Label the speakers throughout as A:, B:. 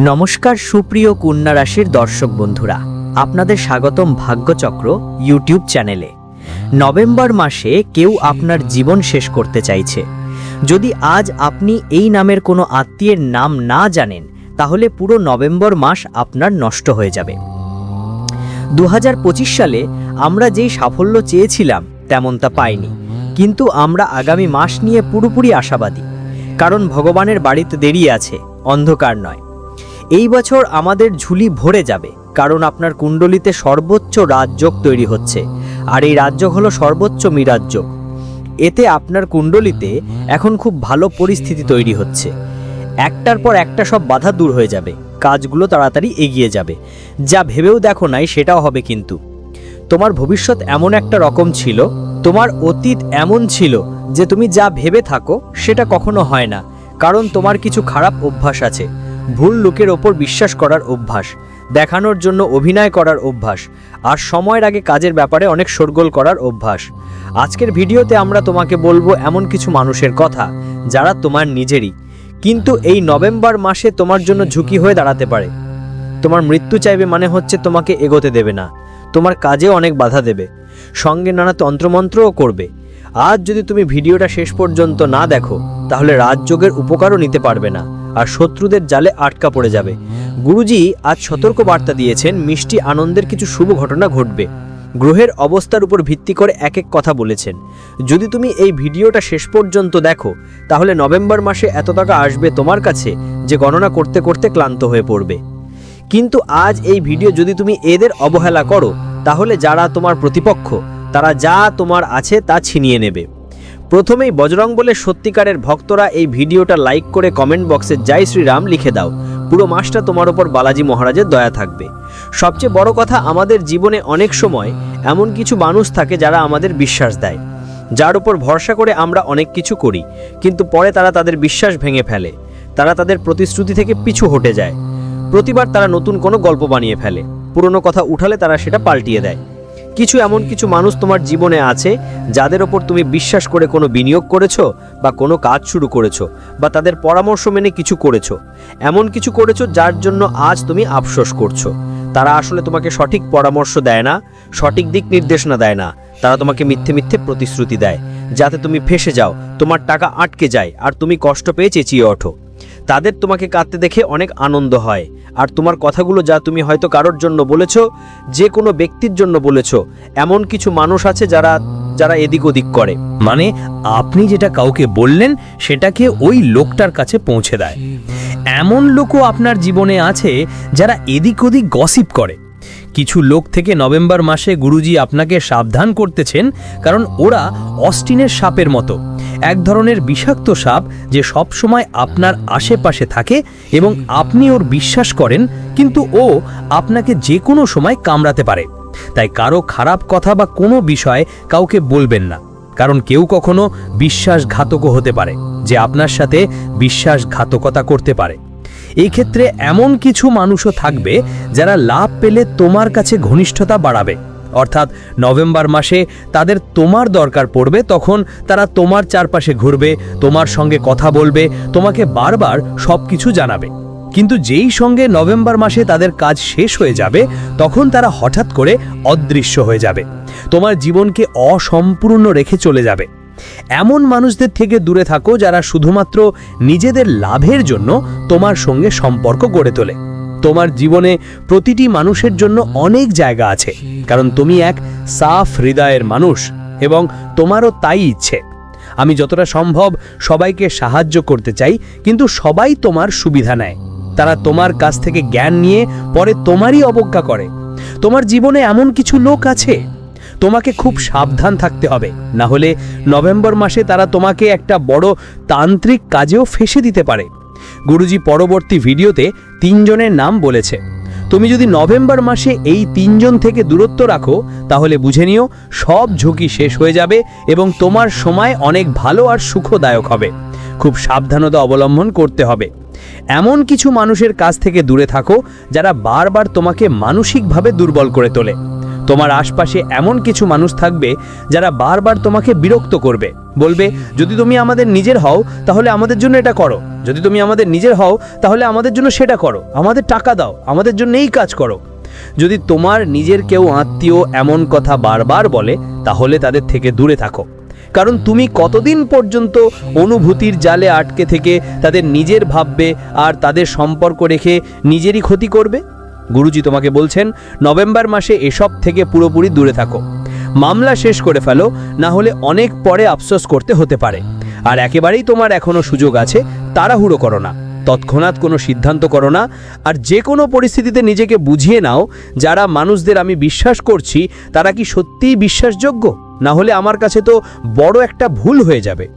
A: নমস্কার সুপ্রিয় কন্যা রাশির দর্শক বন্ধুরা। আপনাদের স্বাগতম ভাগ্যচক্র ইউটিউব চ্যানেলে। নভেম্বর মাসে কেউ আপনার জীবন শেষ করতে চাইছে। যদি আজ আপনি এই নামের কোনো আত্মীয়ের নাম না জানেন, তাহলে পুরো নভেম্বর মাস আপনার নষ্ট হয়ে যাবে। দু হাজার পঁচিশ সালে আমরা যেই সাফল্য চেয়েছিলাম তেমন তা পাইনি। কিন্তু আমরা আগামী মাস নিয়ে পুরোপুরি আশাবাদী। কারণ ভগবানের বাড়িতে দেরি আছে, অন্ধকার নয়। এই বছর আমাদের ঝুলি ভরে যাবে, কারণ আপনার কুণ্ডলিতে সর্বোচ্চ রাজযোগ তৈরি হচ্ছে, আর এই রাজযোগ হলো সর্বোচ্চ মিরাজযোগ। এতে আপনার কুণ্ডলিতে এখন খুব ভালো পরিস্থিতি তৈরি হচ্ছে। একটার পর একটা সব বাধা দূর হয়ে যাবে, কাজগুলো তাড়াতাড়ি এগিয়ে যাবে। যা ভেবেও দেখো নাই, সেটাও হবে কিন্তু। তোমার ভবিষ্যৎ এমন একটা রকম ছিল, তোমার অতীত এমন ছিল যে তুমি যা ভেবে থাকো, সেটা কখনো হয় না, কারণ তোমার কিছু খারাপ অভ্যাস আছে। ভুল লোকের ওপর বিশ্বাস করার অভ্যাস, দেখানোর জন্য অভিনয় করার অভ্যাস, আর সময়ের আগে কাজের ব্যাপারে অনেক শোরগোল করার অভ্যাস। আজকের ভিডিওতে আমরা তোমাকে বলব এমন কিছু মানুষের কথা, যারা তোমার নিজেরই। কিন্তু এই নভেম্বর মাসে তোমার জন্য ঝুঁকি হয়ে দাঁড়াতে পারে। তোমার মৃত্যু চাইবে মানে হচ্ছে তোমাকে এগোতে দেবে না। তোমার কাজে অনেক বাধা দেবে। সঙ্গে নানা তন্ত্রমন্ত্রও করবে। আজ যদি তুমি ভিডিওটা শেষ পর্যন্ত না দেখো, তাহলে রাজযোগের উপকারও নিতে পারবে না। আর শত্রুদের জালে আটকা পড়ে যাবে। গুরুজি আজ সতর্ক বার্তা দিয়েছেন, মিষ্টি আনন্দের কিছু শুভ ঘটনা ঘটবে। গ্রহের অবস্থার উপর ভিত্তি করে এক এক কথা বলেছেন। যদি তুমি এই ভিডিওটা শেষ পর্যন্ত দেখো, তাহলে নভেম্বর মাসে এত টাকা আসবে তোমার কাছে, যে গণনা করতে করতে ক্লান্ত হয়ে পড়বে। কিন্তু আজ এই ভিডিও যদি তুমি এদের অবহেলা করো, তাহলে যারা তোমার প্রতিপক্ষ, তারা যা তোমার আছে তা ছিনিয়ে নেবে। প্রথমেই বজরং বলে সত্যিকারের ভক্তরা এই ভিডিওটা লাইক করে কমেন্ট বক্সে জয় শ্রীরাম লিখে দাও। পুরো মাসটা তোমার ওপর বালাজি মহারাজের দয়া থাকবে। সবচেয়ে বড় কথা, আমাদের জীবনে অনেক সময় এমন কিছু মানুষ থাকে যারা আমাদের বিশ্বাস দেয়। যার উপর ভরসা করে আমরা অনেক কিছু করি, কিন্তু পরে তারা তাদের বিশ্বাস ভেঙে ফেলে। তারা তাদের প্রতিশ্রুতি থেকে পিছু হটে যায়। প্রতিবার তারা নতুন কোনো গল্প বানিয়ে ফেলে। পুরনো কথা উঠালে তারা সেটা পাল্টিয়ে দেয়। কিছু এমন কিছু মানুষ তোমার জীবনে আছে যাদের ওপর তুমি বিশ্বাস করে কোনো বিনিয়োগ করেছ বা কোনো কাজ শুরু করেছ বা তাদের পরামর্শ মেনে কিছু করেছ। এমন কিছু করেছ যার জন্য আজ তুমি আফসোস করছ। তারা আসলে তোমাকে সঠিক পরামর্শ দেয় না, সঠিক দিক নির্দেশনা দেয় না। তারা তোমাকে মিথ্যে মিথ্যে প্রতিশ্রুতি দেয়। যাতে তুমি ফেসে যাও, তোমার টাকা আটকে যায় আর তুমি কষ্ট পেয়ে চেঁচিয়ে ওঠো। তাদের তোমাকে কাঁদতে দেখে অনেক আনন্দ হয়। আর তোমার কথাগুলো যা তুমি হয়তো কারোর জন্য বলেছ, যে কোনো ব্যক্তির জন্য বলেছ, এমন কিছু মানুষ আছে যারা যারা এদিক ওদিক করে।
B: মানে আপনি যেটা কাউকে বললেন, সেটাকে ওই লোকটার কাছে পৌঁছে দেয়। এমন লোকও আপনার জীবনে আছে যারা এদিক ওদিক গসিপ করে। কিছু লোক থেকে নভেম্বর মাসে গুরুজি আপনাকে সাবধান করতেছেন, কারণ ওরা অস্টিনের সাপের মতো। এক ধরনের বিষাক্ত সাপ যে সব সময় আপনার আশেপাশে থাকে এবং আপনি ওর বিশ্বাস করেন, কিন্তু ও আপনাকে যে কোনো সময় কামড়াতে পারে। তাই কারও খারাপ কথা বা কোনো বিষয় কাউকে বলবেন না, কারণ কেউ কখনো বিশ্বাসঘাতকও হতে পারে, যে আপনার সাথে বিশ্বাসঘাতকতা করতে পারে। এই ক্ষেত্রে এমন কিছু মানুষও থাকবে যারা লাভ পেলে তোমার কাছে ঘনিষ্ঠতা বাড়াবে। অর্থাৎ নভেম্বর মাসে তাদের তোমার দরকার পড়বে, তখন তারা তোমার চারপাশে ঘুরবে, তোমার সঙ্গে কথা বলবে, তোমাকে বারবার সব কিছু জানাবে। কিন্তু যেই সঙ্গে নভেম্বর মাসে তাদের কাজ শেষ হয়ে যাবে, তখন তারা হঠাৎ করে অদৃশ্য হয়ে যাবে। তোমার জীবনকে অসম্পূর্ণ রেখে চলে যাবে। এমন মানুষদের থেকে দূরে থাকো যারা শুধুমাত্র নিজেদের লাভের জন্য তোমার সঙ্গে সম্পর্ক গড়ে তোলে। তোমার জীবনে প্রতিটি মানুষের জন্য অনেক জায়গা আছে, কারণ তুমি এক সাফ হৃদয়ের মানুষ এবং তোমারও তাই ইচ্ছে। আমি যতটা সম্ভব সবাইকে সাহায্য করতে চাই, কিন্তু সবাই তোমার সুবিধা নেয়। তারা তোমার কাছ থেকে জ্ঞান নিয়ে পরে তোমারই অবজ্ঞা করে। তোমার জীবনে এমন কিছু লোক আছে? তোমাকে খুব সাবধান থাকতে হবে, না হলে নভেম্বর মাসে তারা তোমাকে একটা বড় তান্ত্রিক কাজেও ফেসে দিতে পারে। গুরুজি পরবর্তী ভিডিওতে তিনজনের নাম বলেছে। তুমি যদি নভেম্বর মাসে এই তিনজন থেকে দূরত্ব রাখো, তাহলে বুঝে নিও সব ঝুঁকি শেষ হয়ে যাবে এবং তোমার সময় অনেক ভালো আর সুখদায়ক হবে। খুব সাবধানতা অবলম্বন করতে হবে। এমন কিছু মানুষের কাছ থেকে দূরে থাকো, যারা বারবার তোমাকে মানসিকভাবে দুর্বল করে তোলে। তোমার আশপাশে এমন কিছু মানুষ থাকবে, যারা বারবার তোমাকে বিরক্ত করবে। বলবে, যদি তুমি আমাদের নিজের হও, তাহলে আমাদের জন্য এটা করো। যদি তুমি আমাদের নিজের হও, তাহলে আমাদের জন্য সেটা করো। আমাদের টাকা দাও, আমাদের জন্য এই কাজ করো। যদি তোমার নিজের কেউ আত্মীয় এমন কথা বারবার বলে, তাহলে তাদের থেকে দূরে থাকো। কারণ তুমি কতদিন পর্যন্ত অনুভূতির জালে আটকে থেকে তাদের নিজের ভাববে আর তাদের সম্পর্ক রেখে নিজেরই ক্ষতি করবে? গুরুজি তোমাকে বলছেন, নভেম্বর মাসে এসব থেকে পুরোপুরি দূরে থাকো। মামলা শেষ করে ফেলো না হলে অনেক পরে আফসোস করতে হতে পারে। আর একেবারেই তোমার এখনও সুযোগ আছে, তাড়াহুড়ো করো না। তৎক্ষণাৎ কোনো সিদ্ধান্ত করো না, আর যে কোনো পরিস্থিতিতে নিজেকে বুঝিয়ে নাও, যারা মানুষদের আমি বিশ্বাস করছি, তারা কি সত্যিই বিশ্বাসযোগ্য? না হলে আমার কাছে তো বড় একটা ভুল হয়ে যাবে।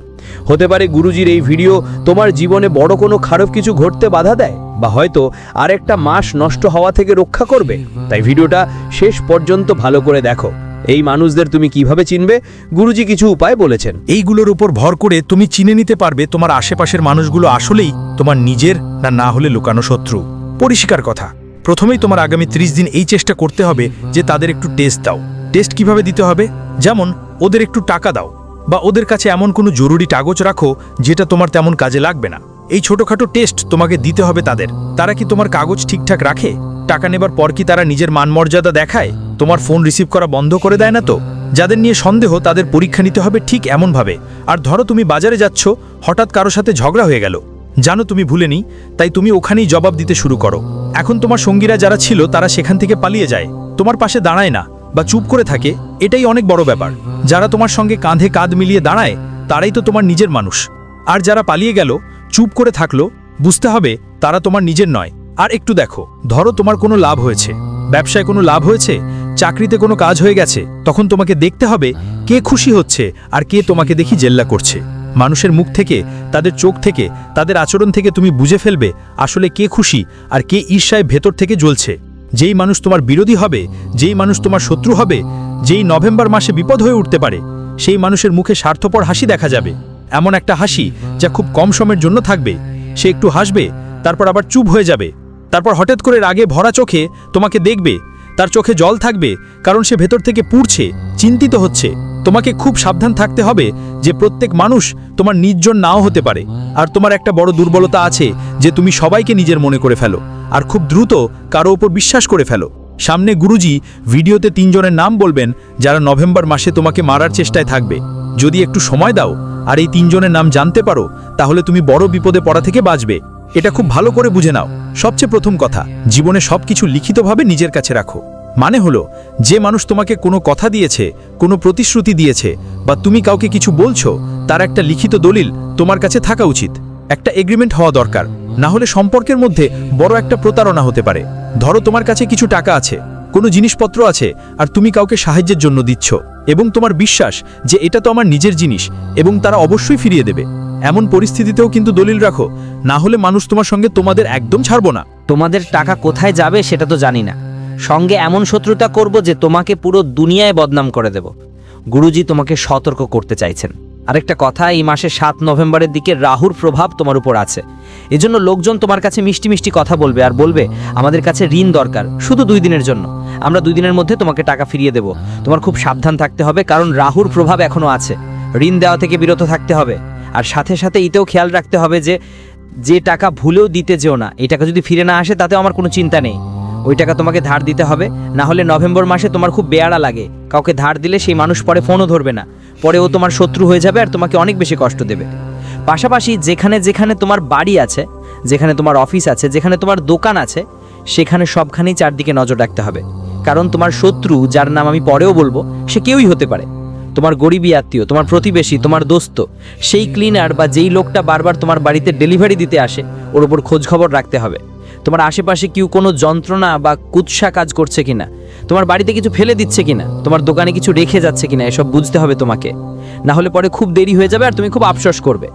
B: হতে পারে গুরুজির এই ভিডিও তোমার জীবনে বড় কোনো খারাপ কিছু ঘটতে বাধা দেয়, বা হয়তো আর একটা মাস নষ্ট হওয়া থেকে রক্ষা করবে। তাই ভিডিওটা শেষ পর্যন্ত ভালো করে দেখো। এই মানুষদের তুমি কীভাবে চিনবে? গুরুজি কিছু উপায় বলেছেন।
A: এইগুলোর উপর ভর করে তুমি চিনে নিতে পারবে তোমার আশেপাশের মানুষগুলো আসলেই তোমার নিজের না না হলে লুকানো শত্রু। পরিষ্কার কথা। প্রথমেই তোমার আগামী ৩০ দিন এই চেষ্টা করতে হবে যে তাদের একটু টেস্ট দাও। টেস্ট কীভাবে দিতে হবে? যেমন, ওদের একটু টাকা দাও বা ওদের কাছে এমন কোনো জরুরি কাগজ রাখো যেটা তোমার তেমন কাজে লাগবে না। এই ছোটখাটো টেস্ট তোমাকে দিতে হবে তাদের। তারা কি তোমার কাগজ ঠিকঠাক রাখে? টাকা নেবার পর কি তারা নিজের মানমর্যাদা দেখায়? তোমার ফোন রিসিভ করা বন্ধ করে দেয় না তো? যাদের নিয়ে সন্দেহ, তাদের পরীক্ষা নিতে হবে ঠিক এমনভাবে। আর ধরো তুমি বাজারে যাচ্ছ, হঠাৎ কারও সাথে ঝগড়া হয়ে গেল। জানো তুমি ভুলেনি, তাই তুমি ওখানেই জবাব দিতে শুরু করো। এখন তোমার সঙ্গীরা যারা ছিল, তারা সেখান থেকে পালিয়ে যায়। তোমার পাশে দাঁড়ায় না, বা চুপ করে থাকে, এটাই অনেক বড় ব্যাপার। যারা তোমার সঙ্গে কাঁধে কাঁধ মিলিয়ে দাঁড়ায়, তারাই তো তোমার নিজের মানুষ। আর যারা পালিয়ে গেল, চুপ করে থাকল, বুঝতে হবে তারা তোমার নিজের নয়। আর একটু দেখো। ধরো তোমার কোনো লাভ হয়েছে। ব্যবসায় কোনো লাভ হয়েছে? চাকরিতে কোনো কাজ হয়ে গেছে? তখন তোমাকে দেখতে হবে কে খুশি হচ্ছে আর কে তোমাকে দেখি জেল্লা করছে। মানুষের মুখ থেকে, তাদের চোখ থেকে, তাদের আচরণ থেকে তুমি বুঝে ফেলবে আসলে কে খুশি আর কে ঈর্ষায় ভেতর থেকে জ্বলছে। যেই মানুষ তোমার বিরোধী হবে, যেই মানুষ তোমার শত্রু হবে, যেই নভেম্বর মাসে বিপদ হয়ে উঠতে পারে, সেই মানুষের মুখে স্বার্থপর হাসি দেখা যাবে। এমন একটা হাসি যা খুব কম সময়ের জন্য থাকবে। সে একটু হাসবে, তারপর আবার চুপ হয়ে যাবে। তারপর হঠাৎ করে রাগে ভরা চোখে তোমাকে দেখবে, তার চোখে জল থাকবে, কারণ সে ভেতর থেকে পুড়ছে, চিন্তিত হচ্ছে। তোমাকে খুব সাবধান থাকতে হবে যে প্রত্যেক মানুষ তোমার নিজজন নাও হতে পারে, আর তোমার একটা বড় দুর্বলতা আছে যে তুমি সবাইকে নিজের মনে করে ফেলো, আর খুব দ্রুত কারও ওপর বিশ্বাস করে ফেলো। সামনে গুরুজি ভিডিওতে তিনজনের নাম বলবেন, যারা নভেম্বর মাসে তোমাকে মারার চেষ্টায় থাকবে। যদি একটু সময় দাও, আর এই তিনজনের নাম জানতে পারো, তাহলে তুমি বড় বিপদে পড়া থেকে বাঁচবে। এটা খুব ভালো করে বুঝে নাও। সবচেয়ে প্রথম কথা, জীবনে সবকিছু লিখিতভাবে নিজের কাছে রাখো। মানে হলো, যে মানুষ তোমাকে কোনো কথা দিয়েছে, কোনো প্রতিশ্রুতি দিয়েছে, বা তুমি কাউকে কিছু বলছো, তার একটা লিখিত দলিল তোমার কাছে থাকা উচিত। একটা এগ্রিমেন্ট হওয়া দরকার। না হলে সম্পর্কের মধ্যে বড় একটা প্রতারণা হতে পারে। ধরো তোমার কাছে কিছু টাকা আছে, কোনো জিনিসপত্র আছে, আর তুমি কাউকে সাহায্যের জন্য দিচ্ছ, এবং তোমার বিশ্বাস যে এটা তো আমার নিজের জিনিস, এবং তারা অবশ্যই ফিরিয়ে দেবে। এমন পরিস্থিতিতেও কিন্তু দলিল রাখো। না হলে মানুষ তোমার সঙ্গে তোমাদের একদম ছাড়বো না।
C: তোমাদের টাকা কোথায় যাবে সেটা তো জানি না। সঙ্গে এমন শত্রুতা করব যে তোমাকে পুরো দুনিয়ায় বদনাম করে দেব। গুরুজি তোমাকে সতর্ক করতে চাইছেন। আরেকটা কথা, এই মাসের সাত নভেম্বরের দিকে রাহুর প্রভাব তোমার উপর আছে। এজন্য লোকজন তোমার কাছে মিষ্টি মিষ্টি কথা বলবে আর বলবে, আমাদের কাছে ঋণ দরকার, শুধু দুই দিনের জন্য। আমরা দুই দিনের মধ্যে তোমাকে টাকা ফিরিয়ে দেব। তোমার খুব সাবধান থাকতে হবে, কারণ রাহুর প্রভাব এখনও আছে। ঋণ দেওয়া থেকে বিরত থাকতে হবে। আর সাথে সাথে এতেও খেয়াল রাখতে হবে যে যে টাকা ভুলেও দিতে যেও না, এই টাকা যদি ফিরে না আসে, তাতেও আমার কোনো চিন্তা নেই। ওই টাকা তোমাকে ধার দিতে হবে, না হলে নভেম্বর মাসে তোমার খুব বেয়ারা লাগে। কাউকে ধার দিলে সেই মানুষ পরে ফোনও ধরবে না। পরে ও তোমার শত্রু হয়ে যাবে আর তোমাকে অনেক বেশি কষ্ট দেবে। পাশাপাশি যেখানে যেখানে তোমার বাড়ি আছে, যেখানে তোমার অফিস আছে, যেখানে তোমার দোকান আছে, সেখানে সবখানেই চারদিকে নজর রাখতে হবে। কারণ তোমার শত্রু, যার নাম আমি পরেও বলব, সে কেউই হতে পারে। তোমার গরিবী আত্মীয়, তোমার প্রতিবেশী, তোমার দোস্ত, সেই ক্লিনার বা যেই লোকটা বারবার তোমার বাড়িতে ডেলিভারি দিতে আসে, ওর ওপর খোঁজখবর রাখতে হবে। তোমার আশেপাশে কেউ কোনো যন্ত্রণা বা কুৎসা কাজ করছে কিনা? তোমার বাড়িতে কিছু ফেলে দিচ্ছে কিনা? তোমার দোকানে কিছু রেখে যাচ্ছে কিনা? এসব বুঝতে হবে তোমাকে। না হলে পরে খুব দেরি হয়ে যাবে আর তুমি খুব আফসোস করবে।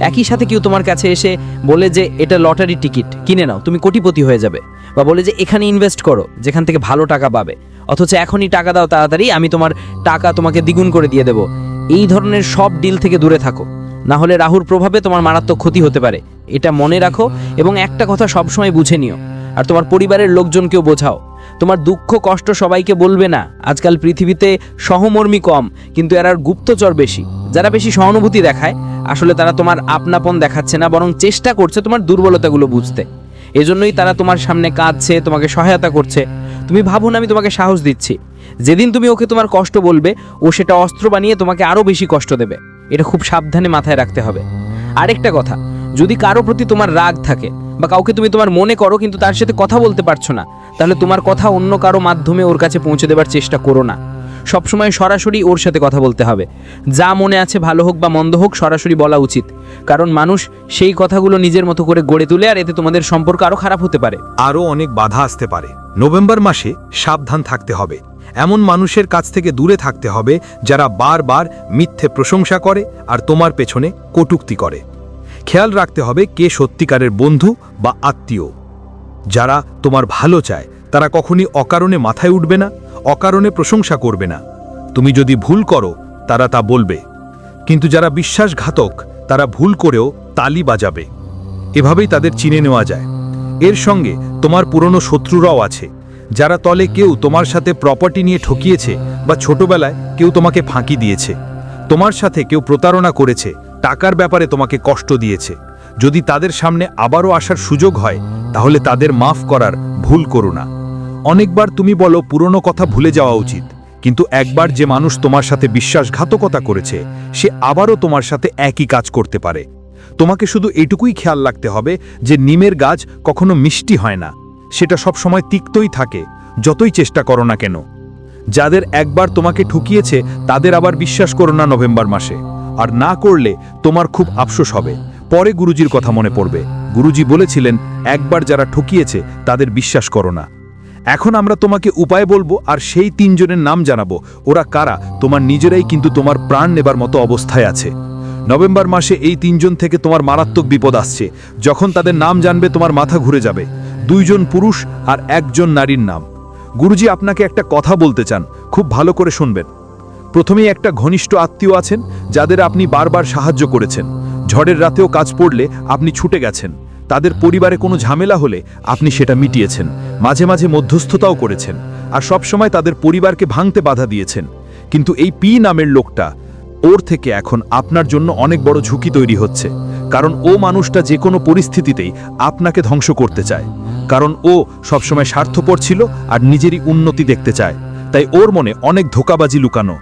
C: একই সাথে কেউ তোমার কাছে এসে বলে যে এটা লটারি টিকিট, কিনে নাও, তুমি কোটিপতি হয়ে যাবে। বা বলে যে এখানে ইনভেস্ট করো, যেখান থেকে ভালো টাকা পাবে। অথচ এখনই টাকা দাও তাড়াতাড়ি, আমি তোমার টাকা তোমাকে দ্বিগুণ করে দিয়ে দেবো। এই ধরনের সব ডিল থেকে দূরে থাকো। না হলে রাহুর প্রভাবে তোমার মারাত্মক ক্ষতি হতে পারে। এটা মনে রাখো এবং একটা কথা সবসময় বুঝে নিও। আর তোমার পরিবারের লোকজনকেও বোঝাও।
B: তোমার দুঃখ, কষ্ট সবাইকে বলবে না। আজকাল পৃথিবীতে সহমর্মী কম, কিন্তু এরার গুপ্তচর বেশি। যারা বেশি সহানুভূতি দেখায়, আসলে তারা তোমার আপনাপন দেখাচ্ছে না, বরং চেষ্টা করছে তোমার দুর্বলতাগুলো বুঝতে। এজন্যই তারা তোমার সামনে কাঁদছে, তোমাকে সহায়তা করছে। তুমি ভাবো না আমি তোমাকে সাহস দিচ্ছি। যেদিন তুমি ওকে তোমার কষ্ট বলবে, ও সেটা অস্ত্র বানিয়ে তোমাকে আরও বেশি কষ্ট দেবে। এটা খুব সাবধানে মাথায় রাখতে হবে। আরেকটা কথা যদি কারও প্রতি তোমার রাগ থাকে বা কাউকে তুমি তোমার মনে করো কিন্তু তার সাথে কথা বলতে পারছ না, তাহলে তোমার কথা অন্য কারও মাধ্যমে ওর কাছে পৌঁছে দেবার চেষ্টা করো না। সবসময় সরাসরি ওর সাথে কথা বলতে হবে। যা মনে আছে ভালো হোক বা মন্দ হোক সরাসরি বলা উচিত। কারণ মানুষ সেই কথাগুলো নিজের মতো করে গড়ে তুলে আর এতে তোমাদের সম্পর্ক আরও খারাপ হতে পারে।
A: আরও অনেক বাধা আসতে পারে। নভেম্বর মাসে সাবধান থাকতে হবে। এমন মানুষের কাছ থেকে দূরে থাকতে হবে যারা বারবার মিথ্যে প্রশংসা করে আর তোমার পেছনে কটুক্তি করে। খেয়াল রাখতে হবে কে সত্যিকারের বন্ধু বা আত্মীয়। যারা তোমার ভালো চায়, তারা কখনই অকারণে মাথায় উঠবে না, অকারণে প্রশংসা করবে না। তুমি যদি ভুল করো, তারা তা বলবে। কিন্তু যারা বিশ্বাসঘাতক, তারা ভুল করেও তালি বাজাবে। এভাবেই তাদের চিনে নেওয়া যায়। এর সঙ্গে তোমার পুরনো শত্রুরাও আছে। যারা তলে কেউ তোমার সাথে প্রপার্টি নিয়ে ঠকিয়েছে বা ছোটবেলায় কেউ তোমাকে ফাঁকি দিয়েছে। তোমার সাথে কেউ প্রতারণা করেছে। টাকার ব্যাপারে তোমাকে কষ্ট দিয়েছে। যদি তাদের সামনে আবারও আসার সুযোগ হয়, তাহলে তাদের মাফ করার ভুল করো না। অনেকবার তুমি বলো, পুরনো কথা ভুলে যাওয়া উচিত। কিন্তু একবার যে মানুষ তোমার সাথে বিশ্বাসঘাতকতা করেছে, সে আবারও তোমার সাথে একই কাজ করতে পারে। তোমাকে শুধু এটুকুই খেয়াল রাখতে হবে যে নিমের গাছ কখনো মিষ্টি হয় না। সেটা সব সময় তিক্তই থাকে, যতই চেষ্টা করো না কেন। যাদের একবার তোমাকে ঠুকিয়েছে, তাদের আবার বিশ্বাস করো না নভেম্বর মাসে। আর না করলে তোমার খুব আফসোস হবে। পরে গুরুজির কথা মনে পড়বে। গুরুজি বলেছিলেন, একবার যারা ঠকিয়েছে, তাদের বিশ্বাস করো না। এখন আমরা তোমাকে উপায় বলব আর সেই তিনজনের নাম জানাব। ওরা কারা? তোমার নিজেরাই কিন্তু তোমার প্রাণ নেবার মতো অবস্থায় আছে। নভেম্বর মাসে এই তিনজন থেকে তোমার মারাত্মক বিপদ আসছে। যখন তাদের নাম জানবে, তোমার মাথা ঘুরে যাবে। দুইজন পুরুষ আর একজন নারীর নাম। গুরুজি আপনাকে একটা কথা বলতে চান। খুব ভালো করে শুনবেন। প্রথমেই একটা ঘনিষ্ঠ আত্মীয় আছেন, যাদের আপনি বারবার সাহায্য করেছেন। ঝড়ের রাতেও কাজ পড়লে আপনি ছুটে গেছেন। তাদের পরিবারে কোনো ঝামেলা হলে আপনি সেটা মিটিয়েছেন। মাঝে মাঝে মধ্যস্থতাও করেছেন। আর সবসময় তাদের পরিবারকে ভাঙতে বাধা দিয়েছেন। কিন্তু এই পি নামের লোকটা, ওর থেকে এখন আপনার জন্য অনেক বড় ঝুঁকি তৈরি হচ্ছে। কারণ ও মানুষটা যে কোনো পরিস্থিতিতেই আপনাকে ধ্বংস করতে চায়। কারণ ও সবসময় স্বার্থপর ছিল আর নিজেরই উন্নতি দেখতে চায়। তাই ওর মনে অনেক ধোকাবাজি লুকানো।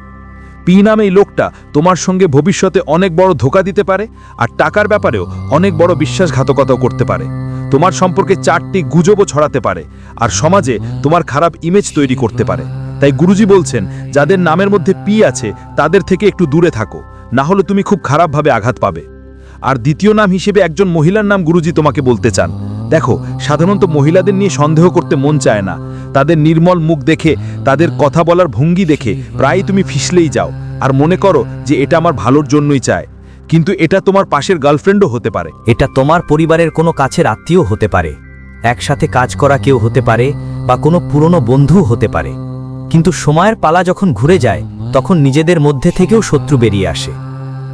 A: পি নামে এই লোকটা তোমার সঙ্গে ভবিষ্যতে অনেক বড় ধোকা দিতে পারে আর টাকার ব্যাপারেও অনেক বড় বিশ্বাসঘাতকতাও করতে পারে। তোমার সম্পর্কে চারটি গুজবও ছড়াতে পারে আর সমাজে তোমার খারাপ ইমেজ তৈরি করতে পারে। তাই গুরুজি বলছেন, যাদের নামের মধ্যে পি আছে, তাদের থেকে একটু দূরে থাকো, না হলে তুমি খুব খারাপভাবে আঘাত পাবে। আর দ্বিতীয় নাম হিসেবে একজন মহিলার নাম গুরুজি তোমাকে বলতে চান। দেখো, সাধারণত মহিলাদের নিয়ে সন্দেহ করতে মন চায় না তাদের নির্মল মুখ দেখে, তাদের কথা বলার ভঙ্গি দেখে প্রায়ই তুমি ফিসলেই যাও। আর মনে করো যে এটা আমার ভালোর জন্যই চায়। কিন্তু এটা তোমার পাশের গার্লফ্রেন্ডও হতে পারে।
D: এটা তোমার পরিবারের কোনো কাছের আত্মীয় হতে পারে। একসাথে কাজ করা কেউ হতে পারে বা কোনো পুরনো বন্ধু হতে পারে। কিন্তু সময়ের পালা যখন ঘুরে যায়, তখন নিজেদের মধ্যে থেকেও শত্রু বেরিয়ে আসে।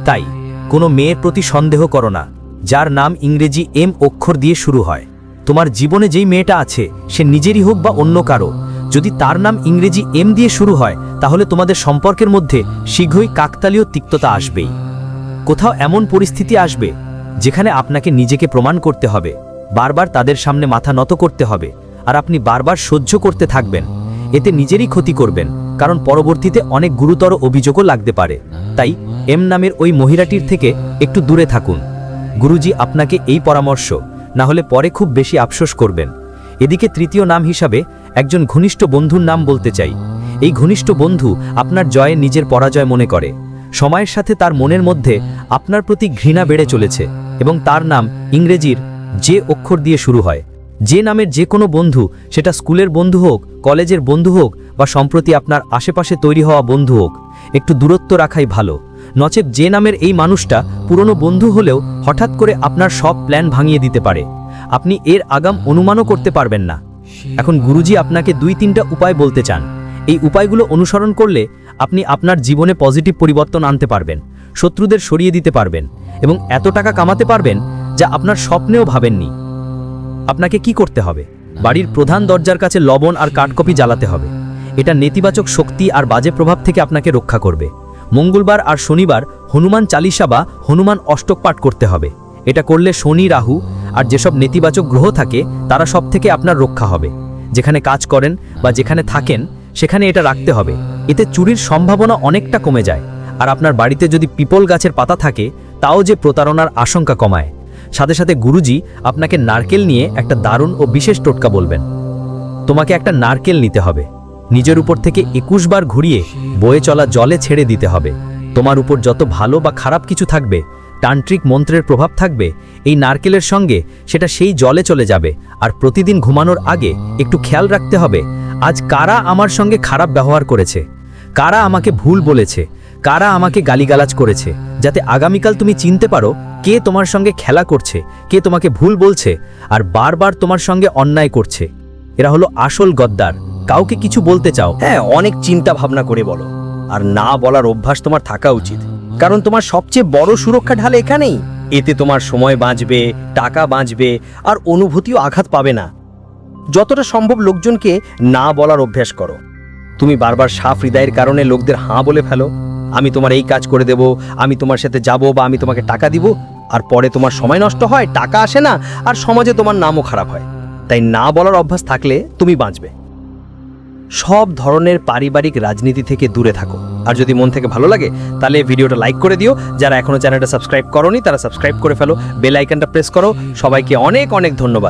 D: তাই কোনো মেয়ের প্রতি সন্দেহ করো না, যার নাম ইংরেজি এম অক্ষর দিয়ে শুরু হয়। তোমার জীবনে যেই মেয়েটা আছে, সে নিজেরই হোক বা অন্য কারও। যদি তার নাম ইংরেজি এম দিয়ে শুরু হয়, তাহলে তোমাদের সম্পর্কের মধ্যে শীঘ্রই কাকতালীয় তিক্ততা আসবেই। কোথাও এমন পরিস্থিতি আসবে, যেখানে আপনাকে নিজেকে প্রমাণ করতে হবে, বারবার তাদের সামনে মাথা নত করতে হবে, আর আপনি বারবার সহ্য করতে থাকবেন। এতে নিজেরই ক্ষতি করবেন, কারণ পরবর্তীতে অনেক গুরুতর অভিযোগও লাগতে পারে। তাই এম নামের ওই মহিলাটির থেকে একটু দূরে থাকুন। গুরুজি আপনাকে এই পরামর্শ না হলে পরে খুব বেশি আফসোস করবেন। এদিকে তৃতীয় নাম হিসাবে একজন ঘনিষ্ঠ বন্ধুর নাম বলতে চাই। এই ঘনিষ্ঠ বন্ধু আপনার জয়ে নিজের পরাজয় মনে করে। সময়ের সাথে তার মনের মধ্যে আপনার প্রতি ঘৃণা বেড়ে চলেছে এবং তার নাম ইংরেজির যে অক্ষর দিয়ে শুরু হয়। যে নামের যে কোনো বন্ধু, সেটা স্কুলের বন্ধু হোক, কলেজের বন্ধু হোক বা সম্প্রতি আপনার আশেপাশে তৈরি হওয়া বন্ধু হোক, একটু দূরত্ব রাখাই ভালো। নচেত যে নামের এই মানুষটা পুরনো বন্ধু হলেও হঠাৎ করে আপনার সব প্ল্যান ভাঙিয়ে দিতে পারে। আপনি এর আগাম অনুমানও করতে পারবেন না। এখন গুরুজি আপনাকে দুই তিনটা উপায় বলতে চান। এই উপায়গুলো অনুসরণ করলে আপনি আপনার জীবনে পজিটিভ পরিবর্তন আনতে পারবেন, শত্রুদের সরিয়ে দিতে পারবেন এবং এত টাকা কামাতে পারবেন যা আপনার স্বপ্নেও ভাবেননি। আপনাকে কি করতে হবে?
A: বাড়ির প্রধান দরজার কাছে লবণ আর কাঠকপি জ্বালাতে হবে। এটা নেতিবাচক শক্তি আর বাজে প্রভাব থেকে আপনাকে রক্ষা করবে। মঙ্গলবার আর শনিবার হনুমান চালিসা বা হনুমান অষ্টক পাঠ করতে হবে। এটা করলে শনি, রাহু আর যেসব নেতিবাচক গ্রহ থাকে, তারা সব থেকে আপনার রক্ষা হবে। যেখানে কাজ করেন বা যেখানে থাকেন, সেখানে এটা রাখতে হবে। এতে চুরির সম্ভাবনা অনেকটা কমে যায়। আর আপনার বাড়িতে যদি পিপল গাছের পাতা থাকে, তাও যে প্রতারণার আশঙ্কা কমায়। সাথে সাথে গুরুজি আপনাকে নারকেল নিয়ে একটা দারুণ ও বিশেষ টোটকা বলবেন। তোমাকে একটা নারকেল নিতে হবে। নিজের উপর থেকে একুশ বার ঘুরিয়ে বয়ে চলা জলে ছেড়ে দিতে হবে। তোমার উপর যত ভালো বা খারাপ কিছু থাকবে, তান্ত্রিক মন্ত্রের প্রভাব থাকবে, এই নারকেলের সঙ্গে সেটা সেই জলে চলে যাবে। আর প্রতিদিন ঘুমানোর আগে একটু খেয়াল রাখতে হবে, আজ কারা আমার সঙ্গে খারাপ ব্যবহার করেছে? কারা আমাকে ভুল বলেছে? কারা আমাকে গালিগালাজ করেছে? যাতে আগামীকাল তুমি চিনতে পারো কে তোমার সঙ্গে খেলা করছে, কে তোমাকে ভুল বলছে, আর বারবার তোমার সঙ্গে অন্যায় করছে। এরা হলো আসল গদ্দার। কাউকে কিছু বলতে চাও
E: হ্যাঁ অনেক চিন্তা ভাবনা করে বলো। আর না বলার অভ্যাস তোমার থাকা উচিত। কারণ তোমার সবচেয়ে বড় সুরক্ষা ঢাল এখানেই। এতে তোমার সময় বাঁচবে, টাকা বাঁচবে, আর অনুভূতিও আঘাত পাবে না। যতটা সম্ভব লোকজনকে না বলার অভ্যাস করো। তুমি বারবার সাফ হৃদয়ের কারণে লোকদের হাঁ বলে ফেলো। আমি তোমার এই কাজ করে দেব, আমি তোমার সাথে যাব বা আমি তোমাকে টাকা দিব, আর পরে তোমার সময় নষ্ট হয়, টাকা আসে না, আর সমাজে তোমার নামও খারাপ হয়। তাই না বলার অভ্যাস থাকলে তুমি বাঁচবে। সব ধরনের পারিবারিক রাজনীতি থেকে দূরে থাকো। আর যদি মন থেকে ভালো লাগে, তাহলে ভিডিওটা লাইক করে দিও। যারা এখনও চ্যানেলটা সাবস্ক্রাইব করনি, তারা সাবস্ক্রাইব করে ফেলো। বেল আইকনটা প্রেস করো। সবাইকে অনেক অনেক ধন্যবাদ।